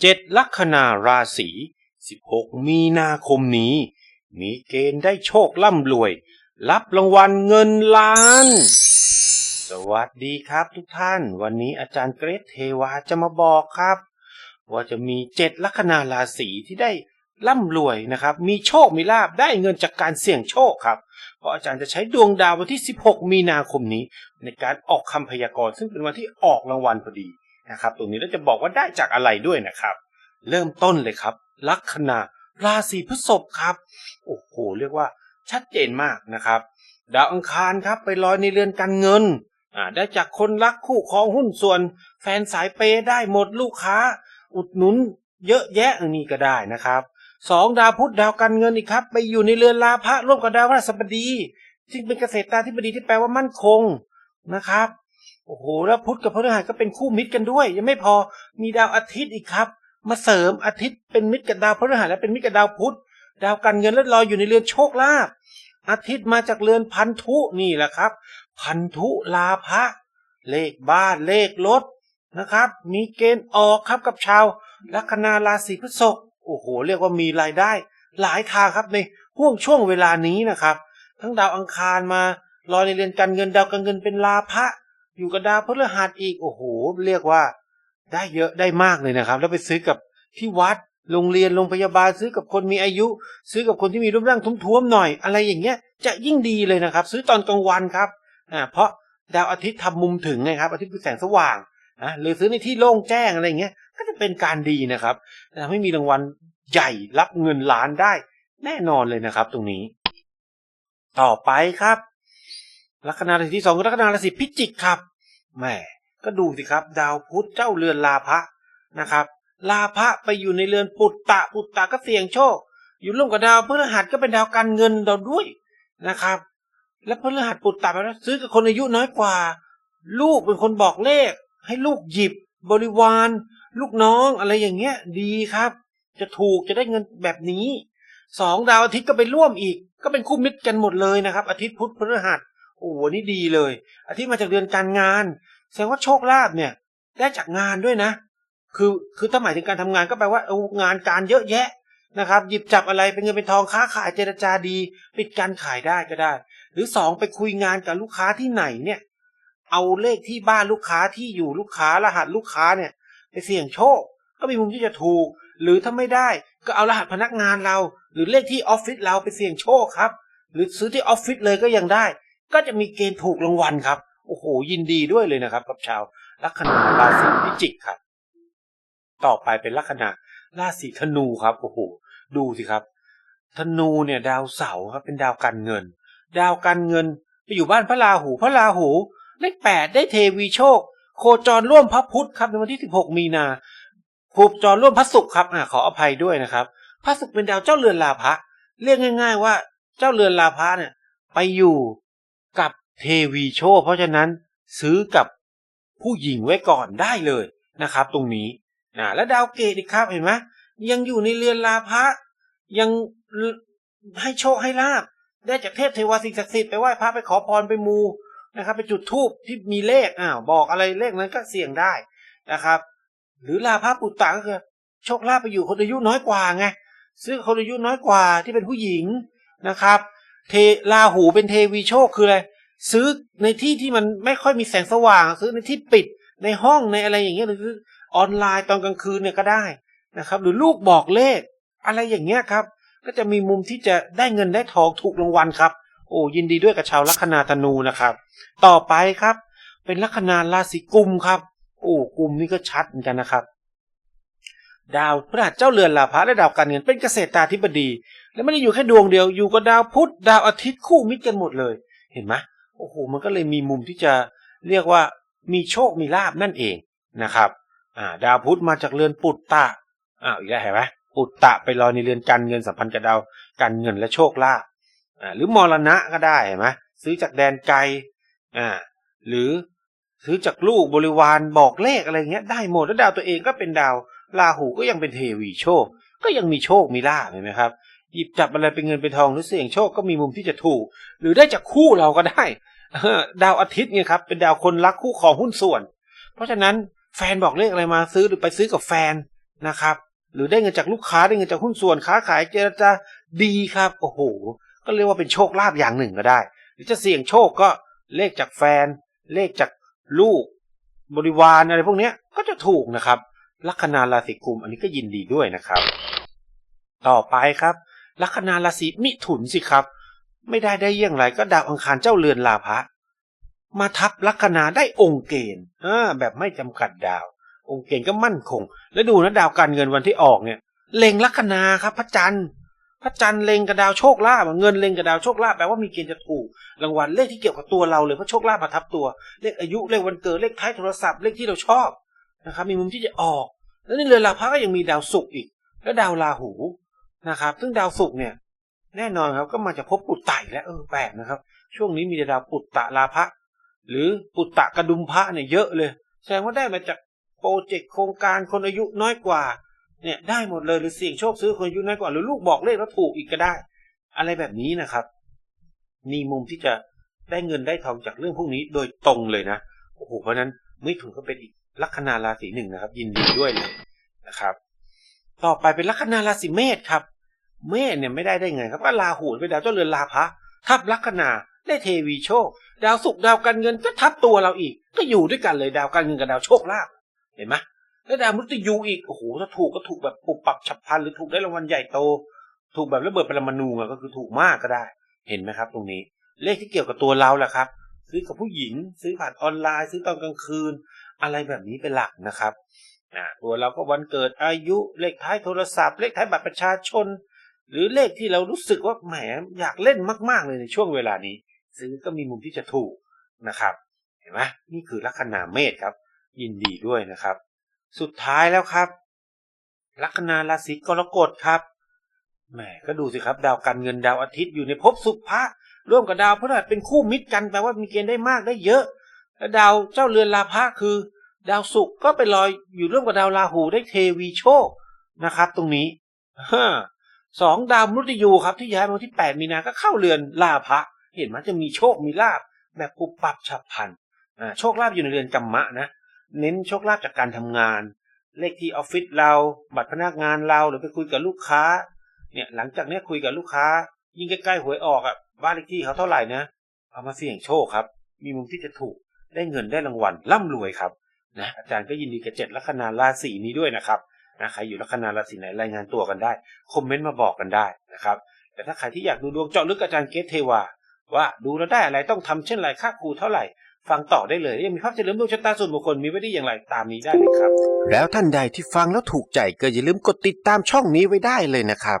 เจ็ดลัคนาราศี16 มีนาคมนี้ มีเกณฑ์ได้โชคล่ำรวย รับรางวัลเงินล้าน สวัสดีครับทุกท่าน วันนี้อาจารย์เกรทเทวาจะมาบอกครับ ว่าจะมีเจ็ดลัคนาราศีที่ได้ร่ำรวยนะครับ มีโชคมีลาบได้เงินจากการเสี่ยงโชคครับ เพราะอาจารย์จะใช้ดวงดาววันที่ 16 มีนาคมนี้ ในการออกคำพยากรณ์ซึ่งเป็นวันที่ออกรางวัลพอดี นะครับตรงนี้เราจะบอกว่าได้จากอะไรด้วยนะครับ เริ่มต้นเลยครับ ลัคนาราศีพฤษภครับ โอ้โห เรียกว่าชัดเจนมากนะครับ ดาวอังคารครับไปลอยในเรือนการเงินอ่าได้จากคนรักคู่ครองหุ้นส่วน แฟนสายเปย์ได้หมดลูกค้า อุดหนุนเยอะแยะอันนี้ก็ได้นะครับสองดาวพุธดาวการเงินอีกครับ ไปอยู่ในเรือนลาภะร่วมกับดาวพฤหัสบดีซึ่งเป็นเกษตราธิบดีที่แปลว่ามั่นคงนะครับ โอ้โหแล้วพุธกับพฤหัสก็เป็นคู่มิตรกันด้วย ยังไม่พอมีดาวอาทิตย์อีกครับ มาเสริมอาทิตย์เป็นมิตรกับดาวพฤหัสและเป็นมิตรกับดาวพุธดาวการเงินแล้วลอยอยู่ในเรือนโชคลาภอาทิตย์มาจากเรือนพันธุนี่แหละครับ พันธุลาภะเลขบ้านเลขรถนะครับ มีเกณฑ์ออกครับกับชาวลัคนาราศีพฤษภโอ้โห เรียกว่ามีรายได้ หลายทางครับในห่วงช่วงเวลานี้นะครับ ทั้งดาวอังคารมาลอยในเรือนการเงินดาวการเงินเป็นลาภะ อยู่กับดาวพฤหัสอีกโอ้โหเรียกว่า ได้เยอะได้มากเลยนะครับ แล้วไปซื้อกับที่วัดโรงเรียนโรงพยาบาลซื้อกับคนมีอายุ ซื้อกับคนที่มีรูปร่างทุ้มๆหน่อย อะไรอย่างเงี้ย จะยิ่งดีเลยนะครับ ซื้อตอนกลางวันครับอ่าเพราะดาวอาทิตย์ทำมุมถึงไงครับ อาทิตย์คือแสงสว่างอะหรือซื้อในที่โล่งแจ้งอะไรเงี้ย ก็จะเป็นการดีนะครับทำให้มีรางวัลใหญ่รับเงินล้านได้ แน่นอนเลยนะครับ ตรงนี้ ต่อไปครับลัคนาราศีที่สองลัคนาราศีพิจิกครับ แหมก็ดูสิครับ ดาวพุธเจ้าเรือนลาภะนะครับ ลาภะไปอยู่ในเรือนปุตตะปุตตะก็เสี่ยงโชค อยู่ร่วมกับดาวพฤหัสก็เป็นดาวการเงินเราด้วยนะครับ และพฤหัสปุตตะไปแล้วซื้อกับคนอายุน้อยกว่า ลูกเป็นคนบอกเลข ให้ลูกหยิบบริวาร ลูกน้องอะไรอย่างเงี้ย ดีครับ จะถูกจะได้เงินแบบนี้สองดาวอาทิตย์ก็ไปร่วมอีก ก็เป็นคู่มิตรกันหมดเลยนะครับ อาทิตย์พุธพฤหัส โอ้โหนี่ดีเลย อาทิตย์มาจากเดือนการงาน แสดงว่าโชคลาภเนี่ย ได้จากงานด้วยนะ คือคือถ้าหมายถึงการทำงานก็แปลว่าเอางานการเยอะแยะนะครับ หยิบจับอะไรเป็นเงินเป็นทองค้าขายเจรจาดี ปิดการขายได้ก็ได้ หรือสองไปคุยงานกับลูกค้าที่ไหนเนี่ย เอาเลขที่บ้านลูกค้าที่อยู่ลูกค้ารหัสลูกค้าเนี่ย ไปเสี่ยงโชค ก็มีมุมที่จะถูก หรือถ้าไม่ได้ก็เอารหัสพนักงานเรา หรือเลขที่ออฟฟิศเราไปเสี่ยงโชคครับ หรือซื้อที่ออฟฟิศเลยก็ยังได้ ก็จะมีเกณฑ์ถูกรางวัลครับ โอ้โห ยินดีด้วยเลยนะครับ กับชาวลัคนาราศีพิจิกครับ ต่อไปเป็นลัคนาราศีธนูครับ โอ้โห ดูสิครับ ธนูเนี่ยดาวเสาร์ครับ เป็นดาวการเงิน ดาวการเงินไปอยู่บ้านพระราหู พระราหูเลขแปดได้เทวีโชค โคจรร่วมพระพุธครับในวันที่16มีนาโคจรร่วมพระศุกร์ครับอ่าขออภัยด้วยนะครับ พระศุกร์เป็นดาวเจ้าเรือนลาภะเรียกง่าย ๆ ว่าเจ้าเรือนลาภะเนี่ย ไปอยู่ กับเทวีโชเพราะฉะนั้นซื้อกับผู้หญิงไว้ก่อนได้เลยนะครับ ตรงนี้อ่าแล้วดาวเกตอีกครับเห็นไหมยังอยู่ในเรือนลาภะยังให้โชคให้ลาบได้จากเทพเทวาสิ่งศักดิ์สิทธิ์ไปไหว้พระไปขอพรไปมูนะครับ ไปจุดธูปที่มีเลขอ้าวบอกอะไรเลขนั้นก็เสี่ยงได้นะครับ หรือลาภาปุตตะก็คือโชคลาภไปอยู่คนอายุน้อยกว่าไงซื้อคนอายุน้อยกว่าที่เป็นผู้หญิงนะครับ เทลาหูเป็นเทวีโชคคืออะไรซื้อในที่ที่มันไม่ค่อยมีแสงสว่าง ซื้อในที่ปิดในห้องในอะไรอย่างเงี้ยหรือออนไลน์ตอนกลางคืนเนี่ยก็ได้นะครับ หรือลูกบอกเลข อะไรอย่างเงี้ยครับ ก็จะมีมุมที่จะได้เงินได้ทองถูกรางวัลครับ โอ้ยินดีด้วยกับชาวลัคนาธนูนะครับ ต่อไปครับ เป็นลัคนาราศีกุมครับ โอ้กุมนี่ก็ชัดเหมือนกันนะครับ ดาวพฤหัสเจ้าเรือนลาภะและดาวการเงินเป็นเกษตราธิบดี และไม่ได้อยู่แค่ดวงเดียวอยู่กับดาวพุธดาวอาทิตย์คู่มิตรกันหมดเลย เห็นไหมโอ้โหมันก็เลยมีมุมที่จะเรียกว่ามีโชคมีลาบนั่นเองนะครับอ่าดาวพุธมาจากเรือนปุตตะอ้าวอีกแล้วเห็นไหมปุตตะไปรอในเรือนการเงินสัมพันธ์กับดาวการเงินและโชคลาภอ่าหรือมรณะก็ได้เห็นไหมซื้อจากแดนไกลอ่าหรือซื้อจากลูกบริวารบอกเลขอะไรเงี้ยได้หมดแล้วดาวตัวเองก็เป็นดาว ราหูก็ยังเป็นเทวีโชค ก็ยังมีโชคมีลาภเห็นไหมครับหยิบจับอะไรเป็นเงินเป็นทองหรือเสี่ยงโชคก็มีมุมที่จะถูก หรือได้จากคู่เราก็ได้ดาวอาทิตย์เนี่ยครับ เป็นดาวคนรักคู่ของหุ้นส่วน เพราะฉะนั้นแฟนบอกเลขอะไรมาซื้อหรือไปซื้อกับแฟนนะครับ หรือได้เงินจากลูกค้าได้เงินจากหุ้นส่วนค้าขายเจรจาดีครับโอ้โหก็เรียกว่าเป็นโชคลาภอย่างหนึ่งก็ได้ หรือจะเสี่ยงโชคก็เลขจากแฟน เลขจากลูก บริวารอะไรพวกนี้ก็จะถูกนะครับ ลัคนาราศีกุมอันนี้ก็ยินดีด้วยนะครับ ต่อไปครับ ลัคนาราศีมิถุนสิครับ ไม่ได้ได้อย่างไรก็ดาวอังคารเจ้าเรือนลาภะมาทับลัคนาได้องค์เกณฑ์อ่าแบบไม่จำกัดดาว องค์เกณฑ์ก็มั่นคง แล้วดูนะดาวการเงินวันที่ออกเนี่ยเล็งลัคนาครับ พระจันทร์พระจันทร์เล็งกับดาวโชคลาภเงินเล็งกับดาวโชคลาภแปลว่ามีเกณฑ์จะถูกรางวัลเลขที่เกี่ยวกับตัวเราเลยเพราะโชคลาภมาทับตัว เลขอายุเลขวันเกิดเลขท้ายโทรศัพท์เลขที่เราชอบ นะครับ มีมุมที่จะออก แล้วในเรือนลาภะก็ยังมีดาวศุกร์อีก แล้วดาวราหูนะครับ ซึ่งดาวศุกร์เนี่ย แน่นอนครับก็มาจากภพปุตตะแล้วเออแปลกนะครับ ช่วงนี้มีแต่ดาวปุตตะลาภะหรือปุตตะกระดุมพระเนี่ยเยอะเลย แสดงว่าได้มาจากโปรเจกต์โครงการคนอายุน้อยกว่า เนี่ยได้หมดเลยหรือเสี่ยงโชคซื้อคนอายุน้อยกว่า หรือลูกบอกเลขแล้วถูกอีกก็ได้ อะไรแบบนี้นะครับ มีมุมที่จะได้เงินได้ทองจากเรื่องพวกนี้โดยตรงเลยนะโอ้โหเพราะฉะนั้นไม่ถุนก็เป็นอีก ลัคนาราศีหนึ่งนะครับ ยินดีด้วยเลยนะครับ ต่อไปเป็นลัคนาราศีเมษครับ เมษเนี่ยไม่ได้ได้ไงครับก็ลาหูเป็นดาวเจ้าเรือนลาภะทับลัคนาได้เทวีโชค ดาวศุกดาวการเงินก็ทับตัวเราอีก ก็อยู่ด้วยกันเลยดาวการเงินกับดาวโชคลาภเห็นไหมแล้วดาวมฤตยูอีกโอ้โหถ้าถูกก็ถูกแบบปุบปับฉับพลันหรือถูกได้รางวัลใหญ่โต ถูกแบบระเบิดปรมาณูอะก็คือถูกมากก็ได้ เห็นไหมครับ ตรงนี้ เลขที่เกี่ยวกับตัวเราแหละครับ ซื้อกับผู้หญิง ซื้อผ่านออนไลน์ ซื้อตอนกลางคืน อะไรแบบนี้เป็นหลักนะครับตัวเราก็วันเกิดอายุเลขท้ายโทรศัพท์ เลขท้ายบัตรประชาชน หรือเลขที่เรารู้สึกว่าแหมอยากเล่นมากๆเลยในช่วงเวลานี้ซื้อก็มีมุมที่จะถูกนะครับ เห็นไหมนี่คือลัคนาเมษครับ ยินดีด้วยนะครับ สุดท้ายแล้วครับ ลัคนาราศีกรกฎครับแหมก็ดูสิครับ ดาวการเงินดาวอาทิตย์อยู่ในภพสุภะร่วมกับดาวพฤหัสเป็นคู่มิตรกันแปลว่ามีเกณฑ์ได้มากได้เยอะ และดาวเจ้าเรือนลาภะคือ ดาวศุกร์ก็ไปลอยอยู่ร่วมกับดาวราหูได้เทวีโชคนะครับ ตรงนี้สองดาวมฤตยูครับที่ย้ายมาที่แปดมีนาก็เข้าเรือนลาภะเห็นไหมจะมีโชคมีลาบแบบปุบปับฉับพลันโชคลาภอยู่ในเรือนกัมมะนะเน้นโชคลาภจากการทำงาน เลขที่ออฟฟิศเราบัตรพนักงานเราหรือไปคุยกับลูกค้า เนี่ยหลังจากเนี้ยคุยกับลูกค้า ยิ่งใกล้ๆหวยออกอะบ้านเลขที่เขาเท่าไหร่นะเอามาเสี่ยงโชคครับ มีมุมที่จะถูก ได้เงินได้รางวัลร่ำรวยครับนะอาจารย์ก็ยินดีกับเจ็ดลัคนาราศีนี้ด้วยนะครับนะใครอยู่ลัคนาราศีไหนรายงานตัวกันได้คอมเมนต์มาบอกกันได้นะครับแต่ถ้าใครที่อยากดูดวงเจาะลึกอาจารย์เกตเทวา ว่าดูแล้วได้อะไรต้องทำเช่นไรค่าครูเท่าไหร่ ฟังต่อได้เลยยังมีภาพเฉลิมดวงชะตาส่วนบุคคลมีไว้ได้อย่างไรตามนี้ได้เลยครับ แล้วท่านใดที่ฟังแล้วถูกใจก็อย่าลืมกดติดตามช่องนี้ไว้ได้เลยนะครับ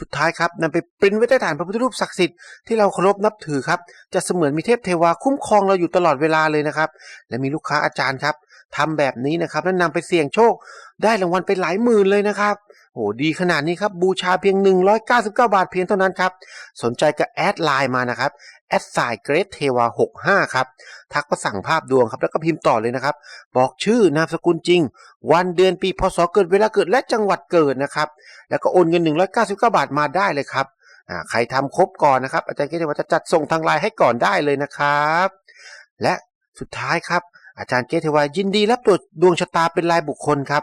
สุดท้ายครับนำไปปริ้นไว้ใต้ฐานพระพุทธรูปศักดิ์สิทธิ์ที่เราเคารพนับถือครับ จะเสมือนมีเทพเทวาคุ้มครองเราอยู่ตลอดเวลาเลยนะครับ และมีลูกค้าอาจารย์ครับทำแบบนี้นะครับแล้วนำไปเสี่ยงโชค ได้รางวัลไปหลายหมื่นเลยนะครับโหดีขนาดนี้ครับบูชาเพียง 199 บาทเพียงเท่านั้นครับสนใจก็แอดไลน์มานะครับ แอดไซน์เกรดเทวา65 ครับ ทักมาสั่งภาพดวงครับ แล้วก็พิมพ์ต่อเลยนะครับ บอกชื่อนามสกุลจริง วันเดือนปีพศเกิดเวลาเกิดและจังหวัดเกิดนะครับ แล้วก็โอนเงิน 199 บาทมาได้เลยครับอ่าใครทำครบก่อนนะครับ อาจารย์เกรดเทวาจะจัดส่งทางไลน์ให้ก่อนได้เลยนะครับ และสุดท้ายครับอาจารย์เกตเทวายินดีรับตรวจดวงชะตาเป็นรายบุคคลครับ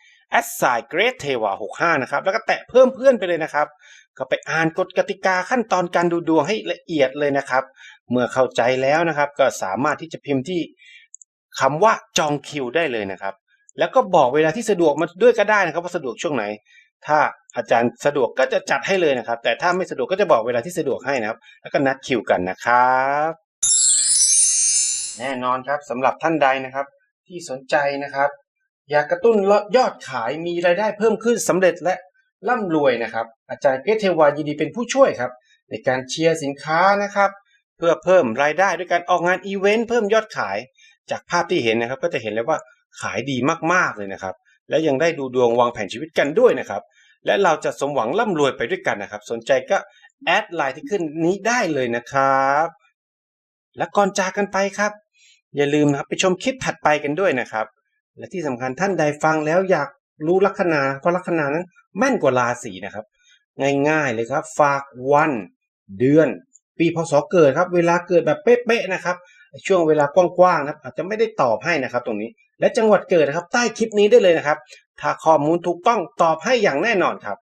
แอดไซเกรดเทวา65 นะครับ แล้วก็แตะเพิ่มเพื่อนไปเลยนะครับ ก็ไปอ่านกฎกติกาขั้นตอนการดูดวงให้ละเอียดเลยนะครับ เมื่อเข้าใจแล้วนะครับ ก็สามารถที่จะพิมพ์ที่คำว่าจองคิวได้เลยนะครับ แล้วก็บอกเวลาที่สะดวกมาด้วยก็ได้นะครับว่าสะดวกช่วงไหน ถ้าอาจารย์สะดวกก็จะจัดให้เลยนะครับ แต่ถ้าไม่สะดวกก็จะบอกเวลาที่สะดวกให้นะครับ แล้วก็นัดคิวกันนะครับแน่นอนครับสำหรับท่านใดนะครับ ที่สนใจนะครับ อยากกระตุ้นยอดขายมีรายได้เพิ่มขึ้นสำเร็จและร่ำรวยนะครับ อาจารย์เกรเทวายินดีเป็นผู้ช่วยครับ ในการเชียร์สินค้านะครับ เพื่อเพิ่มรายได้ด้วยการออกงานอีเวนต์เพิ่มยอดขาย จากภาพที่เห็นนะครับ ก็จะเห็นเลยว่าขายดีมากๆเลยนะครับ และยังได้ดูดวงวางแผนชีวิตกันด้วยนะครับ และเราจะสมหวังร่ำรวยไปด้วยกันนะครับ สนใจก็แอดไลน์ที่ขึ้นนี้ได้เลยนะครับ และก่อนจากกันไปครับ อย่าลืมนะครับไปชมคลิปถัดไปกันด้วยนะครับ และที่สำคัญท่านใดฟังแล้วอยากรู้ลัคนาเพราะลัคนานั้นแม่นกว่าราศีนะครับ ง่ายๆเลยครับ ฝากวัน เดือน ปีพศเกิดครับ เวลาเกิดแบบเป๊ะๆนะครับ ช่วงเวลากว้างๆนะครับอาจจะไม่ได้ตอบให้นะครับ ตรงนี้และจังหวัดเกิดนะครับ ใต้คลิปนี้ได้เลยนะครับ ถ้าข้อมูลถูกต้องตอบให้อย่างแน่นอนครับ